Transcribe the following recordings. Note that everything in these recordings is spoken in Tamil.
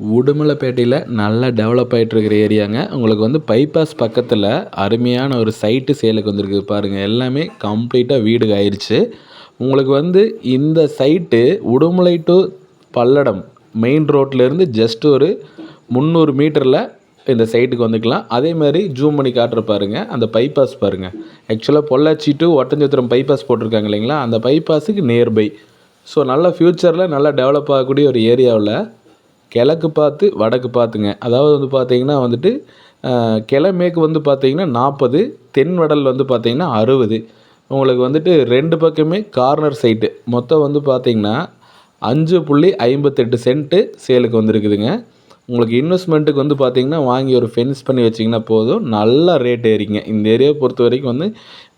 உடுமலைப்பேட்டையில் நல்லா டெவலப் ஆகிட்டு இருக்கிற ஏரியாங்க. உங்களுக்கு வந்து பைபாஸ் பக்கத்தில் அருமையான ஒரு சைட்டு சேலுக்கு வந்திருக்கு பாருங்கள் எல்லாமே கம்ப்ளீட்டாக வீடு ஆயிடுச்சு உங்களுக்கு வந்து இந்த site Udumalai to Palladam main ரோட்லேருந்து ஜஸ்ட் ஒரு முந்நூறு மீட்டரில் இந்த சைட்டுக்கு வந்துக்கலாம். அதே மாதிரி ஜூம் பண்ணி காட்டுற பாருங்கள் அந்த பைபாஸ் பாருங்கள் ஆக்சுவலாக பொள்ளாச்சி டு ஒட்டஞ்சத்திரம் பைபாஸ் போட்டிருக்காங்க இல்லைங்களா? அந்த பைபாஸுக்கு நியர்பை ஸோ நல்ல ஃப்யூச்சரில் நல்லா டெவலப் ஆகக்கூடிய ஒரு ஏரியாவில் கிழக்கு பார்த்து வடக்கு பார்த்துங்க. அதாவது வந்து பார்த்தீங்கன்னா வந்துட்டு அஹ், கிழமேற்கு வந்து பார்த்தீங்கன்னா நாற்பது தென் வடல் வந்து பார்த்தீங்கன்னா அறுபது. உங்களுக்கு வந்துட்டு ரெண்டு பக்கமே கார்னர் சைட்டு மொத்தம் வந்து பார்த்தீங்கன்னா அஞ்சு புள்ளி ஐம்பத்தெட்டு சென்ட்டு சேலுக்கு வந்திருக்குதுங்க. உங்களுக்கு இன்வெஸ்ட்மெண்ட்டுக்கு வந்து பார்த்தீங்கன்னா வாங்கி ஒரு ஃபென்ஸ் பண்ணி வச்சிங்கன்னா போதும். நல்ல ரேட் ஏறிங்க. இந்த ஏரியாவை பொறுத்த வரைக்கும் வந்து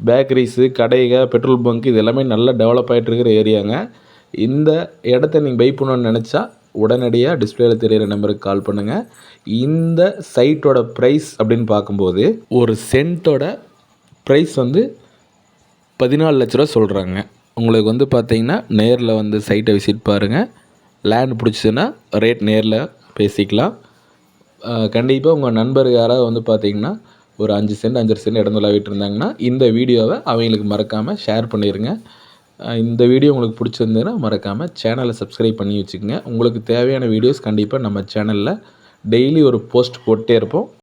பேக்கரிஸு கடைக பெட்ரோல் பங்க் இது எல்லாமே நல்லா டெவலப் ஆகிட்டு இருக்கிற ஏரியாங்க இந்த இடத்த நீங்கள் பை பண்ணணும்னு நினச்சா உடனடியாக டிஸ்பிளேல தெரியுற நம்பருக்கு கால் பண்ணுங்கள் இந்த சைட்டோட ப்ரைஸ் அப்படின்னு பார்க்கும்போது ஒரு சென்ட்டோட ப்ரைஸ் வந்து பதினாலு லட்ச ரூபா சொல்கிறாங்க உங்களுக்கு வந்து பார்த்தீங்கன்னா நேரில் வந்து சைட்டை விசிட் பாருங்கள் லேண்ட் பிடிச்சதுன்னா ரேட் நேரில் பேசிக்கலாம். கண்டிப்பாக உங்கள் நண்பர் யாராவது வந்து பார்த்தீங்கன்னா ஒரு அஞ்சு சென்ட் அஞ்சரை சென்ட் இடம் விட்டுருந்தாங்கன்னா இருந்தாங்கன்னா இந்த வீடியோவை அவங்களுக்கு மறக்காமல் ஷேர் பண்ணிடுங்க இந்த வீடியோ உங்களுக்கு பிடிச்சிருந்ததுன்னா மறக்காமல் சேனலை சப்ஸ்கிரைப் பண்ணி வச்சுக்கோங்க. உங்களுக்கு தேவையான வீடியோஸ் கண்டிப்பாக நம்ம சேனலில் டெய்லி ஒரு போஸ்ட் போட்டே இருப்போம்.